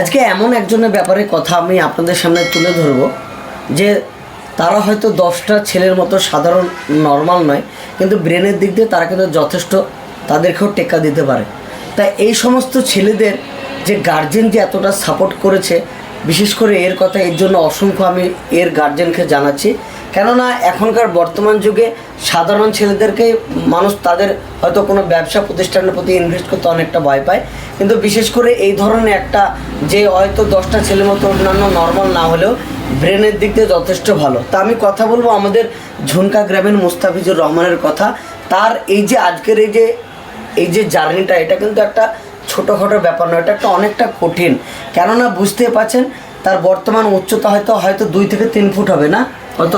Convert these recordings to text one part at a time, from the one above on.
আজকে এমন একজনের ব্যাপারে কথা আমি আপনাদের সামনে তুলে ধরব, যে তারা হয়তো দশটা ছেলের মতো সাধারণ নর্মাল নয়, কিন্তু ব্রেনের দিক দিয়ে তারা কিন্তু যথেষ্ট তাদেরকেও টেক্কা দিতে পারে। তাই এই সমস্ত ছেলেদের যে গার্জেন যে এতটা সাপোর্ট করেছে, বিশেষ করে এর কথা, এর জন্য অসংখ্য আমি এর গার্জেনকে জানাচ্ছি। কেননা এখনকার বর্তমান যুগে সাধারণ ছেলেদেরকে মানুষ তাদের হয়তো কোনো ব্যবসা প্রতিষ্ঠানের প্রতি ইনভেস্ট করতে অনেকটা ভয় পায়। কিন্তু বিশেষ করে এই ধরনের একটা যে হয়তো দশটা ছেলের মতো অন্যান্য নর্মাল না হলেও ব্রেনের দিক দিয়ে যথেষ্ট ভালো। তা আমি কথা বলব আমাদের ঝুনকা গ্রামের মুস্তাফিজুর রহমানের কথা। তার এই যে আজকের এই যে এই যে জার্নিটা, এটা কিন্তু একটা ছোটোখাটো ব্যাপার নয়, এটা একটা অনেকটা কঠিন। কেননা বুঝতে পারছেন, তার বর্তমান উচ্চতা হয়তো হয়তো দুই থেকে তিন ফুট হবে না? কত?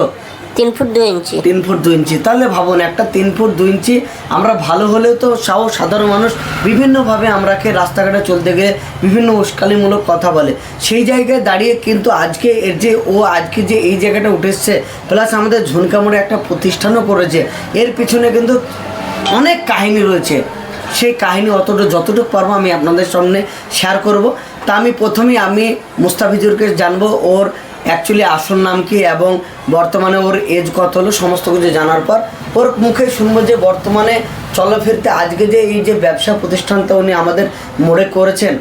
তিন ফুট দুই ইঞ্চি। তিন ফুট দুই ইঞ্চি। তাহলে ভাবুন, একটা তিন ফুট দুই ইঞ্চি, আমরা ভালো হলেও তো সাও সাধারণ মানুষ বিভিন্নভাবে আমরাকে রাস্তাঘাটে চলতে গিয়ে বিভিন্ন উস্কানিমূলক কথা বলে। সেই জায়গায় দাঁড়িয়ে কিন্তু আজকে এর যে ও আজকে যে এই জায়গাটা উঠে এসছে প্লাস আমাদের ঝুনকামড়ে একটা প্রতিষ্ঠানও করেছে। এর পিছনে কিন্তু অনেক কাহিনী রয়েছে। সেই কাহিনী অতটা যতটুকু পারব আমি আপনাদের সামনে শেয়ার করব। তা আমি প্রথমেই আমি মুস্তাফিজুরকে জানব ওর অ্যাকচুয়ালি আসল নাম কি এবং বর্তমানে ওর এজ কত হলো, সমস্ত কিছু জানার পর ওর মুখে শুনব যে বর্তমানে চলাফেরতে আজকে যে এই যে ব্যবসা প্রতিষ্ঠানটা উনি আমাদের মোড়ে করেছেন,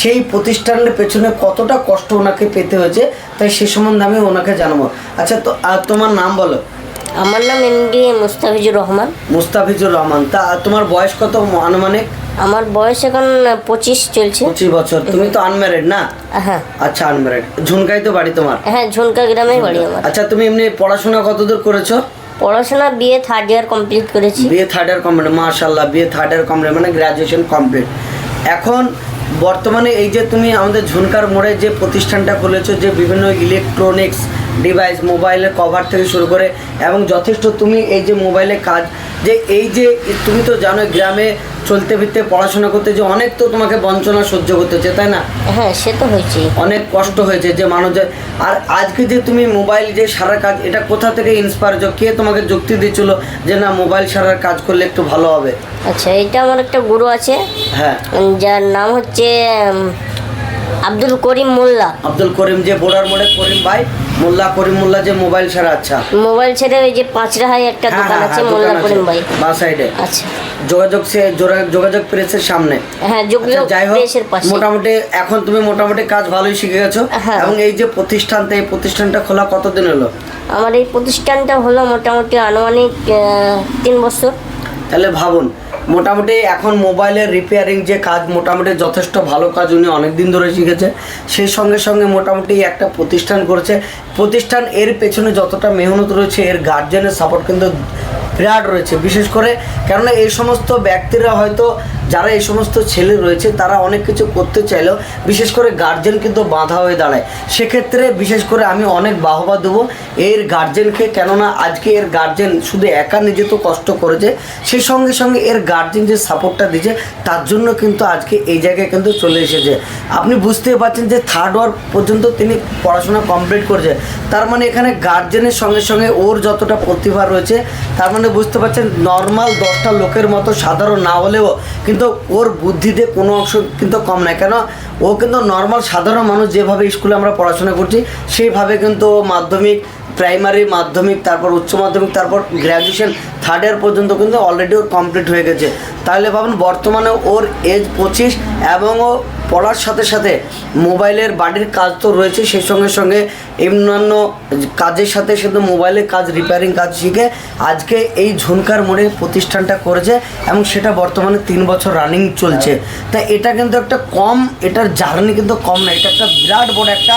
সেই প্রতিষ্ঠানের পেছনে কতটা কষ্ট ওনাকে পেতে হয়েছে, তাই সে সম্বন্ধে আমি ওনাকে জানাব। আচ্ছা তো তোমার নাম বলো। আমার নাম এমডি মুস্তাফিজুর রহমান। মুস্তাফিজুর রহমান। তা তোমার বয়স কত আনুমানিক? আমার বয়স এখন পঁচিশ চলছে। পঁচিশ বছর। তুমি তো আনম্যারিড না? হ্যাঁ। আচ্ছা আনম্যারিড ঝুনকাই তো বাড়ি তোমার? হ্যাঁ ঝুনকা গ্রামে বাড়ি আমার। আচ্ছা তুমি এমনি পড়াশোনা কতদূর করেছ? পড়াশোনা B A third year complete করেছি। B A third year complete মাশাল্লাহ B A third year complete মানে গ্র্যাজুয়েশন কমপ্লিট এখন বর্তমানে এই যে তুমি আমাদের ঝুনকার মোড়ে যে প্রতিষ্ঠানটা খুলেছো যে বিভিন্ন ইলেকট্রনিক্স ডিভাইস মোবাইলের কভার থেকে শুরু করে এবং যথেষ্ট তুমি এই যে মোবাইলে কাজ যে এই যে তুমি তো জানো গ্রামে চলতে ফিরতে পড়াশোনা করতে যে অনেক তো তোমাকে বঞ্চনা সহ্য করতে হচ্ছে তাই না? হ্যাঁ সে তো হয়েছে। অনেক কষ্ট হয়েছে যে মানুষের আর আজকে যে তুমি মোবাইল যে সারা কাজ এটা কোথা থেকে ইন্সপায়ার হচ্ছ কে তোমাকে যুক্তি দিচ্ছিল যে না মোবাইল সারার কাজ করলে একটু ভালো হবে? আচ্ছা এটা আমার একটা গুরু আছে। হ্যাঁ। যার নাম হচ্ছে আব্দুল করিম মোল্লা। আব্দুল করিম যে বোড়ার মোড়ে করিম ভাই মোল্লা করিম মোল্লা যে মোবাইল সারা আচ্ছা। মোবাইল ছেড়ে ওই যে পাঁচরাহায় একটা হ্যাঁ, দোকান হ্যাঁ, আছে হ্যাঁ, মোল্লা করিম ভাই। বাঁ সাইডে আচ্ছা। যোগাযোগ সে যোগাযোগ প্রেসের সামনে। হ্যাঁ আচ্ছা, যোগাযোগ হোক প্রেসের পাশে। মোটামুটি এখন তুমি মোটামুটি কাজ ভালোই শিখে গেছো। এবং এই যে প্রতিষ্ঠানটা এই প্রতিষ্ঠানটা খোলা কতদিন হলো? আমার এই প্রতিষ্ঠানটা হলো মোটামুটি আনুমানিক তিন বছর। তাহলে ভাবুন মোটামুটি এখন মোবাইলের রিপেয়ারিং যে কাজ মোটামুটি যথেষ্ট ভালো কাজ উনি অনেক দিন ধরে শিখেছে। সেই সঙ্গে সঙ্গে মোটামুটি একটা প্রতিষ্ঠান করেছে। প্রতিষ্ঠান এর পেছনে যতটা মেহনত রয়েছে, এর গার্জেনের সাপোর্ট কিন্তু বিরাট রয়েছে। বিশেষ করে কেননা এই সমস্ত ব্যক্তিরা হয়তো যারা এই সমস্ত ছেলে রয়েছে, তারা অনেক কিছু করতে চাইলেও বিশেষ করে গার্জেন কিন্তু বাধা হয়ে দাঁড়ায়। সেক্ষেত্রে বিশেষ করে আমি অনেক বাহবা দেবো এর গার্জেনকে কেননা আজকে এর গার্জেন শুধু একা নিজে তো কষ্ট করেছে সেই সঙ্গে সঙ্গে এর গার্জেন যে সাপোর্টটা দিয়েছে, তার জন্য কিন্তু আজকে এই জায়গায় কিন্তু চলে এসেছে। আপনি বুঝতে পারছেন যে থার্ড ওয়ার পর্যন্ত তিনি পড়াশোনা কমপ্লিট করেছে। তার মানে এখানে গার্জেনের সঙ্গে সঙ্গে ওর যতটা প্রতিভা রয়েছে, তার মানে বুঝতে পারছেন নর্মাল দশটা লোকের মতো সাধারণ না হলেও কিন্তু ওর বুদ্ধিতে কোনো অংশ কিন্তু কম নাই। কেন? ও কিন্তু নর্মাল সাধারণ মানুষ যেভাবে স্কুলে আমরা পড়াশোনা করছি, সেইভাবে কিন্তু মাধ্যমিক প্রাইমারি মাধ্যমিক, তারপর উচ্চ মাধ্যমিক, তারপর গ্র্যাজুয়েশন থার্ড ইয়ার পর্যন্ত কিন্তু অলরেডি ওর কমপ্লিট হয়ে গেছে। তাহলে ভাবুন, বর্তমানে ওর এজ পঁচিশ এবং ও পড়ার সাথে সাথে মোবাইলের বাড়ির কাজ তো রয়েছে, সেই সঙ্গে সঙ্গে অন্যান্য কাজের সাথে সাথে মোবাইলের কাজ রিপেয়ারিং কাজ শিখে আজকে এই ঝুনকার মোড়ে প্রতিষ্ঠানটা করেছে এবং সেটা বর্তমানে তিন বছর রানিং চলছে। তা এটা কিন্তু একটা কম, এটার জার্নি কিন্তু কম না, এটা একটা বিরাট বড় একটা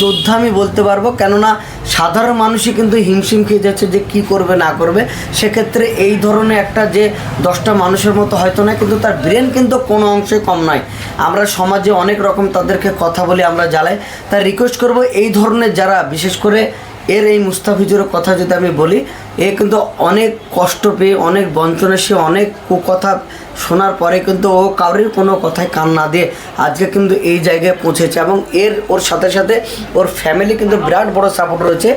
যোদ্ধা আমি বলতে পারব। কেননা সাধারণ মানুষই কিন্তু হিমশিম খেয়ে যাচ্ছে যে কি করবে, না করবে। সেক্ষেত্রে এই ধরনের একটা যে দশটা মানুষের মতো হয়তো না, কিন্তু তার ব্রেন কিন্তু কোনো অংশে কম নয়। আমরা সমাজে অনেক রকম তাদেরকে কথা বলি আমরা জ্বালাই। তাই রিকোয়েস্ট করব এই ধরনের যারা, বিশেষ করে এর এই মুস্তাফিজুরের কথা যদি আমি বলি, এ কিন্তু অনেক কষ্ট পেয়ে, অনেক বঞ্চনা সে অনেক কুকথা শোনার পরে কিন্তু ও কারোর কোনো কথায় কান না দিয়ে আজকে কিন্তু এই জায়গায় পৌঁছেছে এবং এর, ওর সাথে সাথে ওর ফ্যামিলি কিন্তু বিরাট বড় সাপোর্ট রয়েছে।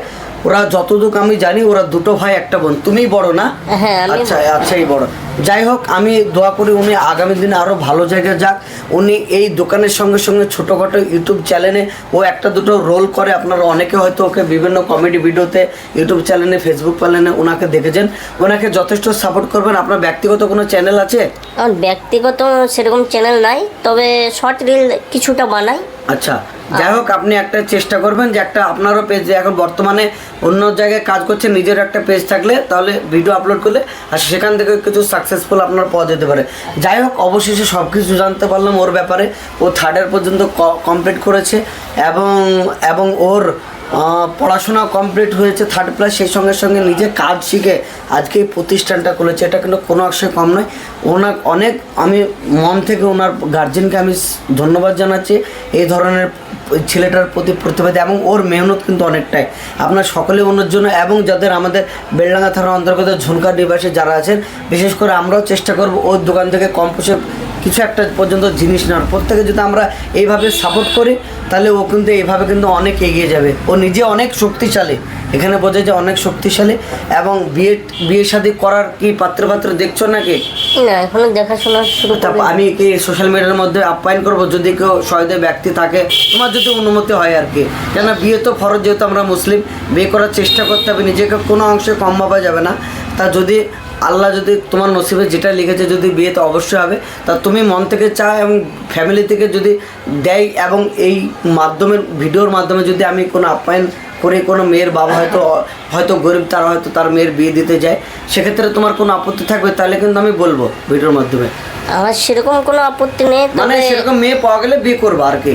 ওরা যতটুকু আমি জানি ওরা দুটো ভাই একটা বোন। তুমি বড় না? হ্যাঁ আচ্ছা আচ্ছাই বড়। যাই হোক আমি দোয়া করি উনি আগামী দিনে আরও ভালো জায়গায় যাক। উনি এই দোকানের সঙ্গে সঙ্গে ছোটোখাটো ইউটিউব চ্যানেলে ও একটা দুটো রোল করে। আপনারা অনেকে হয়তো ওকে বিভিন্ন কমেডি ভিডিওতে ইউটিউব চ্যানেলে ফেসবুক চ্যানেলে ওনাকে দেখেছেন। ওনাকে যথেষ্ট সাপোর্ট করবেন। আপনার ব্যক্তিগত কোনো চ্যানেল আছে? ব্যক্তিগত সেরকম চ্যানেল নাই তবে শর্ট রিল কিছুটা বানাই। আচ্ছা যাই হোক, আপনি একটা চেষ্টা করবেন যে একটা আপনারও পেজ এখন বর্তমানে অন্য জায়গায় কাজ করছে, নিজের একটা পেজ থাকলে তাহলে ভিডিও আপলোড করলে আর সেখান থেকে কিছু সাকসেসফুল আপনার পাওয়া যেতে পারে। যাই হোক, অবশেষে সব কিছু জানতে পারলাম ওর ব্যাপারে। ও থার্ডের পর্যন্ত কমপ্লিট করেছে এবং এবং ওর পড়াশোনা কমপ্লিট হয়েছে থার্ড প্লাস সেই সঙ্গে সঙ্গে নিজে কাজ শিখে আজকে এই প্রতিষ্ঠানটা খুলেছে। এটা কিন্তু কোনো অংশে কম নয়। ওনার অনেক, আমি মন থেকে ওনার গার্জেনকে আমি ধন্যবাদ জানাচ্ছি। এই ধরনের ছেলেটার প্রতি প্রতিবাদ এবং ওর মেহনত কিন্তু অনেকটাই। আপনার সকলে ওনার জন্য এবং যাদের আমাদের বেলডাঙ্গা থানার অন্তর্গত ঝুনকার নিবাসে যারা আছেন বিশেষ করে আমরাও চেষ্টা করব ওর দোকান থেকে কম পয়সা কিছু একটা পর্যন্ত জিনিস নেওয়ার। প্রত্যেকে যদি আমরা এইভাবে সাপোর্ট করি তাহলে ও কিন্তু এইভাবে কিন্তু অনেক এগিয়ে যাবে। ও নিজে অনেক শক্তিশালী। এখানে বোঝা যায় অনেক শক্তিশালী এবং বিয়ে বিয়ে শাদী করার কি পাত্র পাত্র দেখছ নাকি? না এখনও দেখাশোনা শুরু আমি কি সোশ্যাল মিডিয়ার মধ্যে আপ্যায়ন করব? যদি কেউ সহৃদয় ব্যক্তি থাকে তোমার যদি অনুমতি হয় আর কি। কেন বিয়ে তো ফরজ যেহেতু আমরা মুসলিম বিয়ে করার চেষ্টা করতে হবে নিজেকে কোনো অংশে কম ভাবা যাবে না। তা যদি আল্লাহ যদি তোমার নসিবে যেটা লিখেছে যদি বিয়ে তো অবশ্যই হবে তা তুমি মন থেকে চাও এবং ফ্যামিলি থেকে যদি দেয় এবং এই মাধ্যমে ভিডিওর মাধ্যমে যদি আমি কোনো আপ্যায়ন করে কোনো মেয়ের বাবা হয়তো হয়তো গরিব তারা হয়তো তার মেয়ের বিয়ে দিতে যায় সেক্ষেত্রে তোমার কোনো আপত্তি থাকবে? তাহলে কিন্তু আমি বলব ভিডিওর মাধ্যমে। আমার সেরকম কোনো আপত্তি নেই মানে সেরকম মেয়ে পাওয়া গেলে বিয়ে করব আর কি।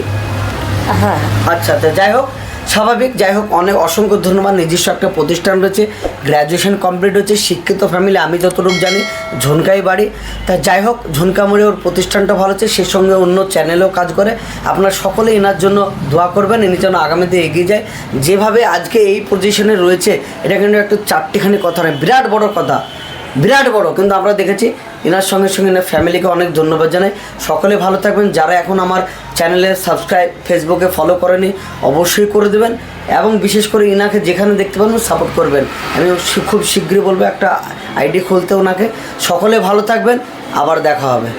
হ্যাঁ। আচ্ছা তো যাই হোক, স্বাভাবিক, যাই হোক, অনেক অসংখ্য ধন্যবাদ। নিজস্ব একটা প্রতিষ্ঠান রয়েছে গ্র্যাজুয়েশন কমপ্লিট হচ্ছে শিক্ষিত ফ্যামিলি আমি যতটুকু জানি, ঝনকাই বাড়ি। তা যাই হোক ঝনকামুড়ে ওর প্রতিষ্ঠানটা ভালো হচ্ছে, সেই সঙ্গে অন্য চ্যানেলেও কাজ করে। আপনারা সকলে এনার জন্য দোয়া করবেন, ইনি যেন আগামীতে এগিয়ে যায়। যেভাবে আজকে এই পজিশনে রয়েছে, এটা কিন্তু একটু চারটিখানি কথা নয়, বিরাট বড় কথা, বিরাট বড়। কিন্তু আমরা দেখেছি এনার সঙ্গে সঙ্গে এনার ফ্যামিলিকে অনেক ধন্যবাদ জানাই। সকলে ভালো থাকবেন। যারা এখন আমার চ্যানেলে সাবস্ক্রাইব ফেসবুকে ফলো করেনি, অবশ্যই করে দেবেন এবং বিশেষ করে ইনাকে যেখানে দেখতে পাবেন সাপোর্ট করবেন। আমি খুব শীঘ্রই বলব, একটা আইডি খুলতে ওনাকে। সকলে ভালো থাকবেন। আবার দেখা হবে।